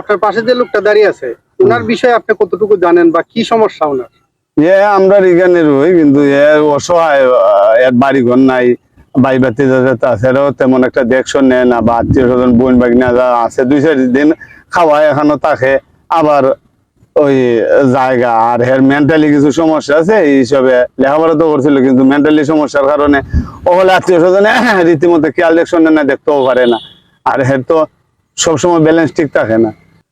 আপনার পাশে যে লোকটা দাঁড়িয়ে আছে ওনার বিষয়ে আপনি কতটুকু জানেন বা কি সমস্যা ওনার? এ আমরা এখানে রই কিন্তু এ অসহায় এর বাড়ি ঘর নাই বাই বাতি যাতে তেমন একটা দেখশন নেয় না বা আত্মীয় স্বজন বোন বাগিনা যা আছে দুই চার দিন খাওয়ায় এখনও থাকে আবার ওই জায়গা আর হের মেন্টালি কিছু সমস্যা আছে এই হিসাবে লেখাপড়া তো করছিল কিন্তু মেন্টালি সমস্যার কারণে ওগুলো আত্মীয় স্বজনে রীতিমতো খেয়াল দেখশন না দেখতেও পারে না। আর হের তো সবসময় ব্যালেন্স ঠিক থাকে না।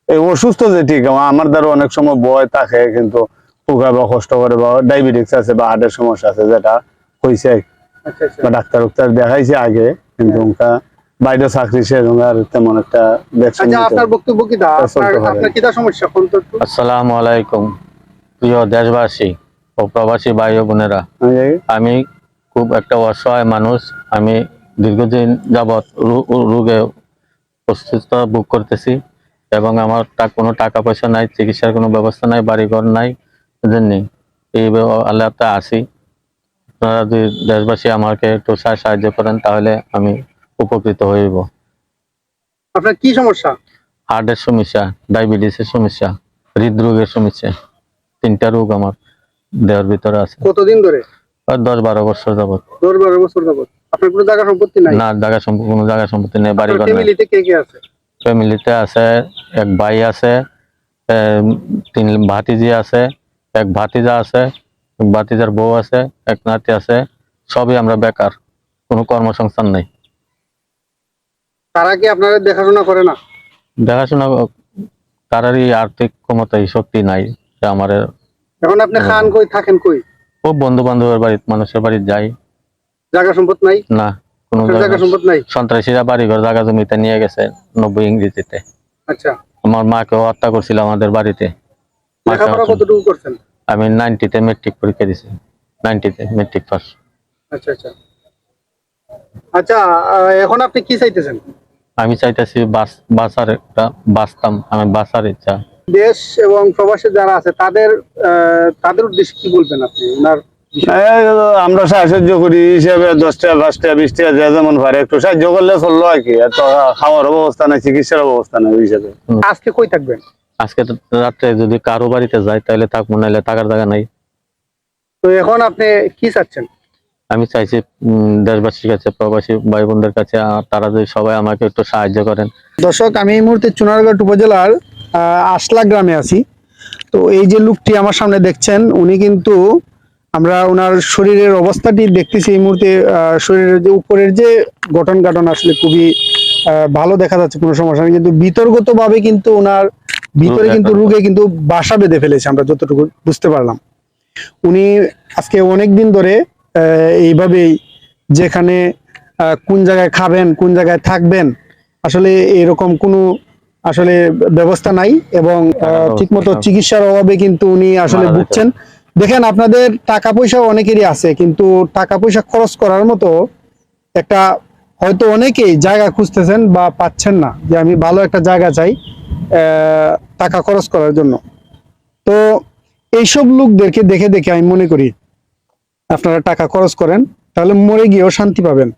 এই অসুস্থ যে ঠিক আমার দ্বারা অনেক সময় বয় থাকে কিন্তু পোকা বা কষ্ট করে বা ডায়াবেটিস আছে বা হার্টের সমস্যা আছে যেটা হয়েছে আচ্ছা আচ্ছা। বা ডাক্তার উক্তার দেখাইছে আগে কিন্তু ওনকা বাইরে চাকরি সে আর তেমন একটা আচ্ছা আপনার বক্তব্য কি সমস্যা? আসসালামু আলাইকুম। প্রিয় দেশবাসী ও প্রবাসী ভাই ও বোনেরা আমি খুব একটা অসহায় মানুষ। আমি দীর্ঘদিন যাবৎ রো- রোগে অসুস্থ বুক করতেছি এবং আমার কোনো টাকা পয়সা নাই চিকিৎসার কোনো ব্যবস্থা নাই বাড়িঘর নাই জন্যে এই আল্লাহতে আসি। আপনারা যদি দেশবাসী আমাকে একটু সাহায্য করেন তাহলে আমি উপকৃত হইব। আপনার কি সমস্যা? হার্টের সমস্যা ডায়াবেটিসের সমস্যা হৃদরোগের সমস্যা তিনটা রোগ আমার দেহের ভিতরে আছে। কতদিন ধরে? দশ বারো বছর যাবত দশ বারো বছর যাবত আপনার কোনো জায়গা সম্পত্তি নাই? না জায়গা সম্প- কোনো জায়গা সম্পত্তি নেই বাড়ি ঘর ফ্যামিলিতে কে কে আছে? ফ্যামিলিতে আছে এক ভাই আছে তিন ভাতিজি আছে এক ভাতিজা আছে এক ভাতিজার বউ আছে এক নাতি আছে সবই আমরা বেকার কোনো কর্মসংস্থান নেই। তারা কি আপনারা দেখাশোনা করে না? দেখাশোনা তারারই আর্থিক ক্ষমতা শক্তি নাই আমার এখন আপনি খান কই থাকেন কই? খুব বন্ধু বান্ধবের বাড়ি মানুষের বাড়ি যাই। জায়গা সম্পদ নাই? না কোনো জায়গা সম্পদ নাই? সন্ত্রাসীরা বাড়িঘর জায়গা জমিতে নিয়ে গেছে নব্বই ইংরেজিতে। আচ্ছা। আমার মাকে হত্যা করছিল আমাদের বাড়িতে। লেখাপড়া কতটুকু করছেন? আমি নাইনটিতে মেট্রিক পরীক্ষা দিছি। নাইনটিতে মেট্রিক পাস আচ্ছা আচ্ছা। আচ্ছা এখন আপনি কি চাইতেছেন? আমি চাইতেছি বাস বাসার একটা বাঁচতাম আমি বাসার ইচ্ছা। দেশ এবং প্রবাসী যারা আছে তাদের তাদের উদ্দেশ্যে কি বলবেন আপনি? ওনার আমরা সাহায্য করি হিসেবে দশটা পাঁচটা বিশটা যে যেমন পারে একটু সাহায্য করলে চলল আর কি। এত খাওয়ার ব্যবস্থা নাই চিকিৎসার ব্যবস্থা নাই ওই হিসাবে। আজকে কই থাকবেন? আজকে রাত্রে যদি কারও বাড়িতে যাই তাহলে থাকব নাহলে থাকার জায়গা নাই। তো এখন আপনি কি চাচ্ছেন? আমি চাইছি দেশবাসীর কাছে প্রবাসী ভাই বোনদের কাছে তারা যদি সবাই আমাকে একটু সাহায্য করেন। দর্শক আমি এই মুহূর্তে চুনারগড় উপজেলার আহ, আশলা গ্রামে আছি। তো এই যে লোকটি আমার সামনে দেখছেন উনি কিন্তু আমরা ওনার শরীরের অবস্থাটি দেখতেছি এই মুহূর্তে শরীরের যে উপরের যে গঠন গাঠন আসলে খুবই ভালো দেখা যাচ্ছে কোনো সমস্যা নেই। কিন্তু বিতর্গত ভাবে কিন্তু ওনার ভিতরে কিন্তু। রোগে কিন্তু বাসা বেঁধে ফেলেছে আমরা যতটুকু বুঝতে পারলাম। উনি আজকে অনেক দিন ধরে আহ, এইভাবেই যেখানে কোন জায়গায় খাবেন কোন জায়গায় থাকবেন আসলে এরকম কোনো আসলে ব্যবস্থা নাই এবং আহ, ঠিকমতো চিকিৎসার অভাবে কিন্তু উনি আসলে ভুগছেন। দেখেন, আপনাদের টাকা পয়সা অনেকেরই আছে, কিন্তু টাকা পয়সা খরচ করার মতো একটা হয়তো অনেকেই জায়গা খুঁজতেছেন বা পাচ্ছেন না যে আমি ভালো একটা জায়গা চাই টাকা খরচ করার জন্য। তো এইসব লোকদেরকে দেখে দেখে আমি মনে করি, আপনারা টাকা খরচ করেন, তাহলে মরে গিয়েও শান্তি পাবেন।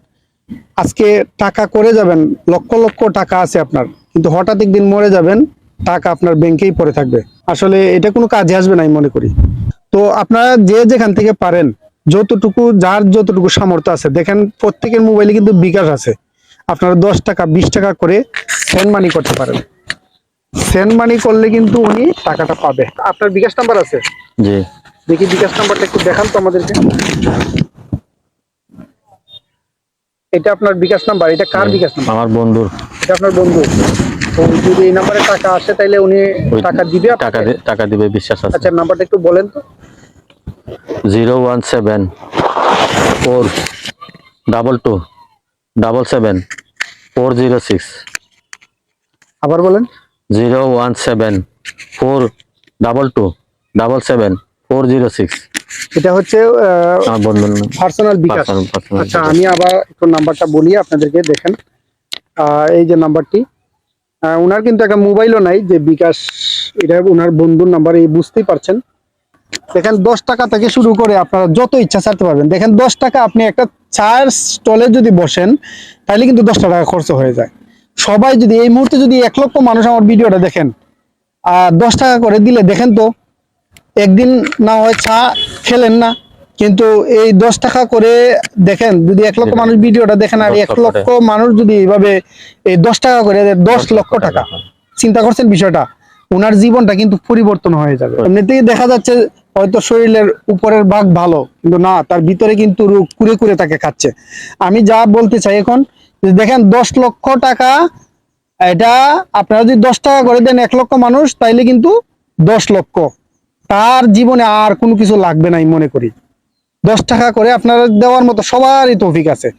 আজকে টাকা করে যাবেন, লক্ষ লক্ষ টাকা আছে আপনার, কিন্তু হঠাৎ একদিন মরে যাবেন, টাকা আপনার ব্যাংকেই পড়ে থাকবে। আসলে এটা কোনো কাজে আসবে না, আমি মনে করি। তো আপনারা যে যেখান থেকে পারেন যতটুকু যার যতটুকু সামর্থ্য আছে দেখেন প্রত্যেকের মোবাইলে কিন্তু বিকাশ আছে। আপনারা দশ টাকা বিশ টাকা করে সেন্ড মানি করতে পারেন। সেন্ড মানি করলে কিন্তু উনি টাকাটা পাবে। আপনার বিকাশ নাম্বার আছে? জি। দেখি বিকাশ নাম্বারটা একটু দেখান তো আমাদেরকে। এটা আপনার বিকাশ নাম্বার এটা কার বিকাশ নাম্বার আমার বন্ধুর। এটা আপনার বন্ধু তো যদি এই নাম্বারে টাকা আসে তাহলে উনি টাকা দিবে? টাকা টাকা দিবে বিশ্বাস আছে। আচ্ছা নাম্বারটা একটু বলেন তো। Zero one seven four double two double seven four zero six. আবার বলেন। Zero one seven four double two double seven four zero six. এটা হচ্ছে পার্সোনাল বিকাশ। আচ্ছা আমি আবার একটু নাম্বারটা বলি আপনাদেরকে দেখেন। এই যে নাম্বারটি উনার কিন্তু একটা মোবাইলও নাই যে বিকাশ, এটা উনার বন্ধুর নাম্বার এই বুঝতেই পারছেন। দেখেন, দশ টাকা থেকে শুরু করে আপনারা যত ইচ্ছা ছাড়তে পারবেন। দেখেন, দশ টাকা আপনি একটা চায়ের স্টলে যদি বসেন, তাহলে কিন্তু দশটা টাকা খরচ হয়ে যায়। সবাই যদি, এই মুহূর্তে যদি এক লক্ষ মানুষ আমার ভিডিওটা দেখেন আর দশ টাকা করে দিলে, দেখেন তো, একদিন না হয় চা খেলেন না কিন্তু এই দশ টাকা করে দেখেন যদি এক লক্ষ মানুষ ভিডিওটা দেখেন আর এক লক্ষ মানুষ যদি এইভাবে এই দশ টাকা করে দশ লক্ষ টাকা। চিন্তা করছেন বিষয়টা? ওনার জীবনটা কিন্তু পরিবর্তন হয়ে যাবে। এমনিতেই দেখা যাচ্ছে হয়তো শরীরের উপরের ভাগ ভালো কিন্তু না তার ভিতরে কিন্তু রোগ কুরে কুরে তাকে খাচ্ছে। আমি যা বলতে চাই এখন দেখেন দশ লক্ষ টাকা এটা আপনারা যদি দশ টাকা করে দেন এক লক্ষ মানুষ তাইলে কিন্তু দশ লক্ষ। তার জীবনে আর কোনো কিছু লাগবে না আমি মনে করি। দশ টাকা করে আপনারা দেওয়ার মতো সবারই তৌফিক আছে।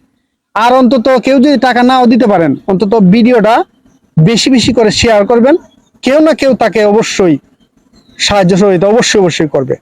আর অন্তত কেউ যদি টাকা নাও দিতে পারেন, অন্তত ভিডিওটা বেশি বেশি করে শেয়ার করবেন। কেউ না কেউ তাকে অবশ্যই সাহায্য সহযোগিতা অবশ্যই অবশ্যই করবে।